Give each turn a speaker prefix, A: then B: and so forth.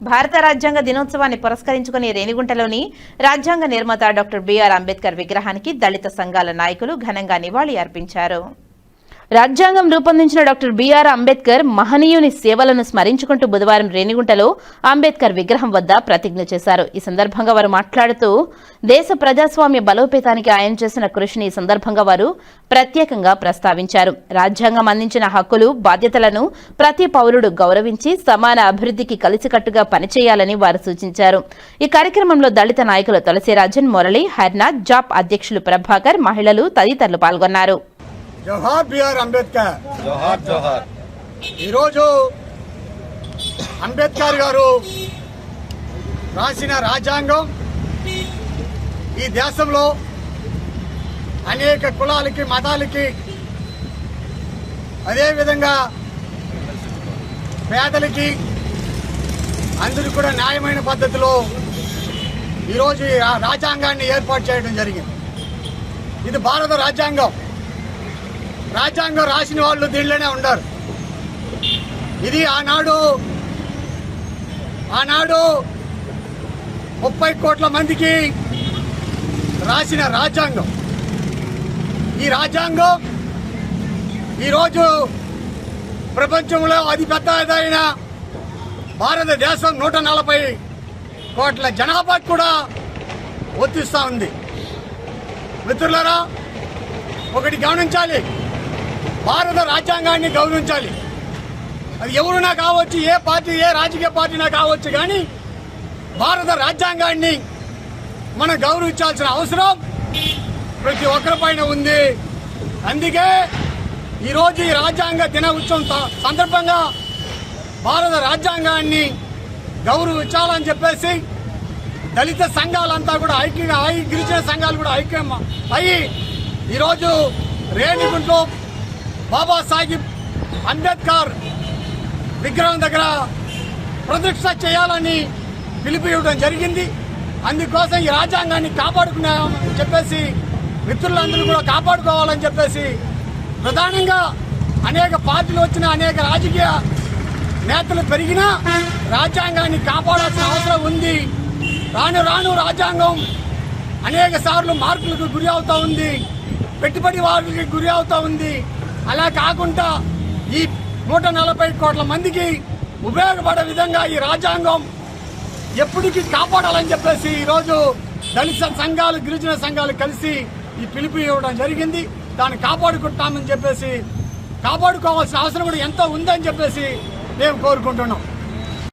A: భారత రాజ్యాంగ దినోత్సవాన్ని పురస్కరించుకుని రేణిగుంటలోని రాజ్యాంగ నిర్మాత డాక్టర్ బిఆర్ అంబేద్కర్ విగ్రహానికి దళిత సంఘాల నాయకులు ఘనంగా నివాళి అర్పించారు. రాజ్యాంగం రూపొందించిన డాక్టర్ బిఆర్ అంబేద్కర్ మహనీయుని సేవలను స్మరించుకుంటూ బుధవారం రేణిగుంటలో అంబేద్కర్ విగ్రహం వద్ద ప్రతిజ్ఞ చేశారు. ఈ సందర్భంగా వారు మాట్లాడుతూ దేశ ప్రజాస్వామ్య బలోపేతానికి ఆయన చేసిన కృషిని ఈ సందర్భంగా వారు ప్రత్యేకంగా ప్రస్తావించారు. రాజ్యాంగం అందించిన హక్కులు బాధ్యతలను ప్రతి పౌరుడు గౌరవించి సమాన అభివృద్ధికి కలిసికట్టుగా పనిచేయాలని వారు సూచించారు. ఈ కార్యక్రమంలో దళిత నాయకులు తులసిరాజన్ మురళి హర్నాథ్ జాప్ అధ్యక్షులు ప్రభాకర్ మహిళలు తదితరులు పాల్గొన్నారు.
B: Jawahar B R Ambedkar.
C: జోహార్ జోహార్
B: ఈరోజు అంబేద్కర్ గారు రాసిన రాజ్యాంగం ఈ దేశంలో అనేక కులాలకి మతాలకి అదేవిధంగా పేదలకి అందరూ కూడా న్యాయమైన పద్ధతిలో ఈరోజు రాజ్యాంగాన్ని ఏర్పాటు చేయడం జరిగింది. ఇది భారత రాజ్యాంగం. రాజ్యాంగం రాసిన వాళ్ళు దీనిలోనే ఉండరు ఇది ఆనాడు ఆనాడు ముప్పై కోట్ల మందికి రాసిన రాజ్యాంగం. ఈ రాజ్యాంగం ఈరోజు ప్రపంచంలో అతిపెద్దదైన భారతదేశం నూట నలభై కోట్ల జనాభా కూడా వర్తిస్తూ ఉంది. మిత్రులరా ఒకటి గమనించాలి. భారత రాజ్యాంగాన్ని గౌరవించాలి. అది ఎవరునా కావచ్చు ఏ పార్టీ ఏ రాజకీయ పార్టీనా కావచ్చు కానీ భారత రాజ్యాంగాన్ని మనం గౌరవించాల్సిన అవసరం ప్రతి ఒక్కరి పైన ఉంది. అందుకే ఈరోజు ఈ రాజ్యాంగ దినోత్సవం సందర్భంగా భారత రాజ్యాంగాన్ని గౌరవించాలని చెప్పేసి దళిత సంఘాలంతా కూడా ఐక్యంగా ఐ గిరిజన సంఘాలు కూడా ఐక్యం అయ్యి ఈరోజు రేణిగుంట్లో బాబాసాహెబ్ అంబేద్కర్ విగ్రహం దగ్గర ప్రతిష్ట చేయాలని పిలిపివ్వడం జరిగింది. అందుకోసం ఈ రాజ్యాంగాన్ని కాపాడుకున్నామని చెప్పేసి మిత్రులందరూ కూడా కాపాడుకోవాలని చెప్పేసి ప్రధానంగా అనేక పార్టీలు వచ్చిన అనేక రాజకీయ నేతలు పెరిగినా రాజ్యాంగాన్ని కాపాడాల్సిన అవసరం ఉంది. రాను రాను రాజ్యాంగం అనేక సార్లు మార్పులకు గురి అవుతూ ఉంది. పెట్టుబడి వారికి గురి అవుతూ ఉంది. అలా కాకుండా ఈ నూట నలభై కోట్ల మందికి ఉపయోగపడే విధంగా ఈ రాజ్యాంగం ఎప్పటికీ కాపాడాలని చెప్పేసి ఈరోజు దళిత సంఘాలు గిరిజన సంఘాలు కలిసి ఈ పిలుపు ఇవ్వడం జరిగింది. దాన్ని కాపాడుకుంటామని చెప్పేసి కాపాడుకోవాల్సిన అవసరం కూడా ఎంతో ఉందని చెప్పేసి మేము కోరుకుంటున్నాం.